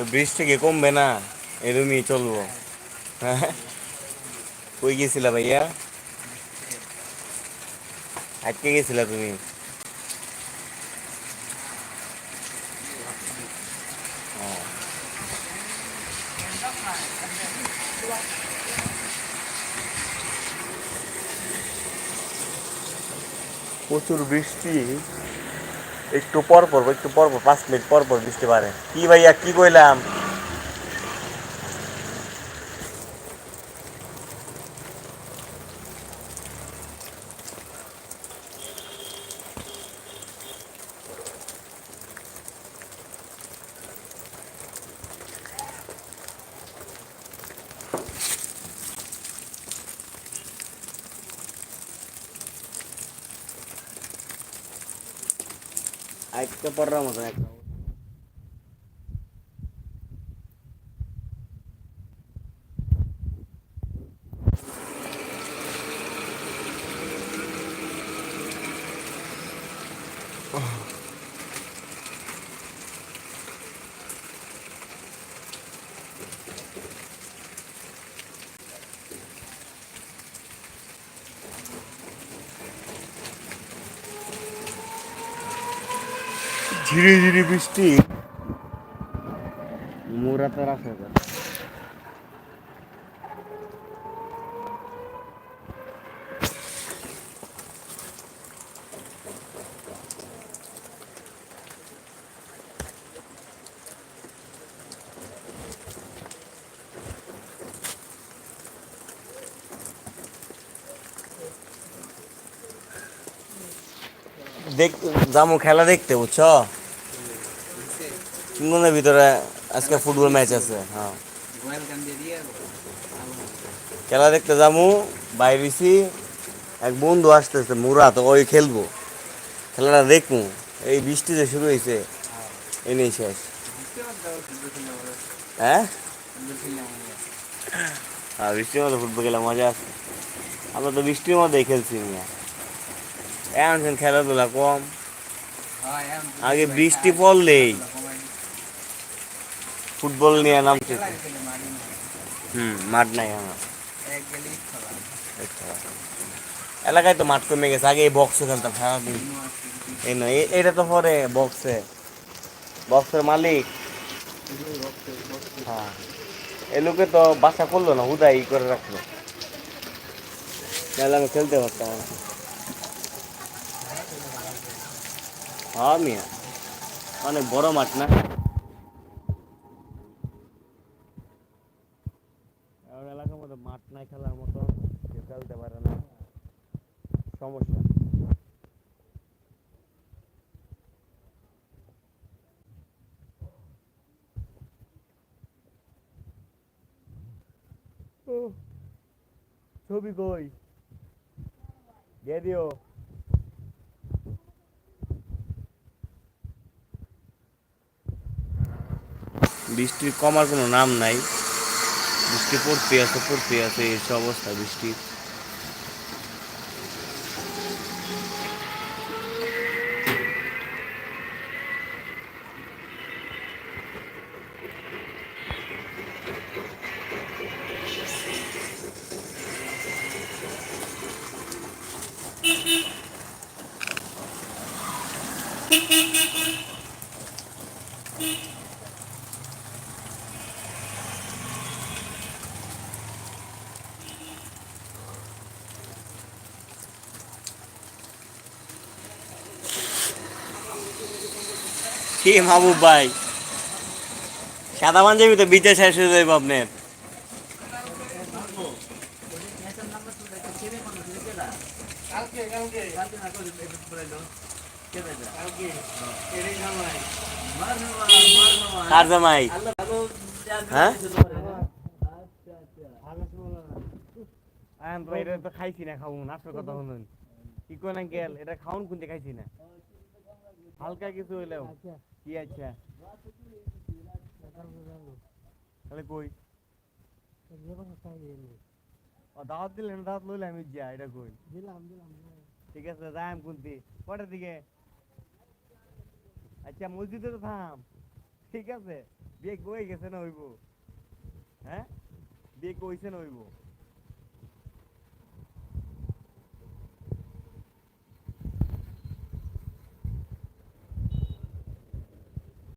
তো বৃষ্টি কি কমবে না, এরমই চলবো। কই গেছিলা ভাইয়া? আজকে গেছিলা তুমি? প্রচুর বৃষ্টি। একটু পর পর একটু পর পর পাঁচ মিনিট পর পর বৃষ্টি পারে। কি ভাইয়া, কি কইলাম? আজকে পড়ার মতো একটা ঝিরি ঝিরি বৃষ্টি। মোরা তো রাখে দেখ যামু খেলা দেখতে বুঝছ? কিংগনের ভিতরে আজকে ফুটবল ম্যাচ আছে হ্যাঁ। খেলা দেখতে যামু বাইরেছি এক বন্ধু আসতেছে মুরাত ওই খেলব। খেলাটা দেখব এই বৃষ্টি যে শুরু হয়েছে এই নেই শেষ। হ্যাঁ? হ্যাঁ বৃষ্টির মধ্যে ফুটবল খেলা মজা আছে। আমরা তো বৃষ্টির মধ্যেই খেলছি না এখন খেলাধুলা কম। আগে বৃষ্টি পড়লেই ফুটবল নিয়ে নামছে হুম, মাঠ নাই আমার। এলাকায় তো মাঠ কমে গেছে, আগে এই বক্সে খেলতাম, সারাদিন। এই নয় এটা তো পরে বক্সে বক্সের মালিক। হ্যাঁ। এ লোকে তো বাসা করল না, হুদাই ই করে রাখল। তাহলে আমি খেলতে পারতাম। হ্যাঁ মিয়া। অনেক বড় মাঠ না এখন এলাকার মধ্যে মাঠ নাই খেলার মতো কেউ খেলতে পারে না সমস্যা উহ, ছবি কই? দিয়ে দিও। বৃষ্টির কমার কোনো নাম নাই। বৃষ্টি পড়তে আছে পড়তে আছে, এই অবস্থা বৃষ্টির। কি মাহবুব ভাই? সাদা পাঞ্জাবি তো বিচে শেষ হয়ে যাইব আপনার। করে জামাই? হ্যাঁ? ভাই, এটা তো খাইছি না, খাব না কথা শুনুন। কি কোন গেল, এটা খাউন কোনতে খাইছি না। হালকা কিছু হইলেও। কি আচ্ছা তাহলে কই? দাওয়াত দিলেন দাওয়াত লইলে আমি যা এটা কই? দিলাম দিলাম ঠিক আছে যাই কোনটি কটার দিকে। আচ্ছা মসজিদে তো থাম। ঠিক আছে বিয়ে কই গেছে না হইব? হ্যাঁ? বিয়ে কইছে না হইব?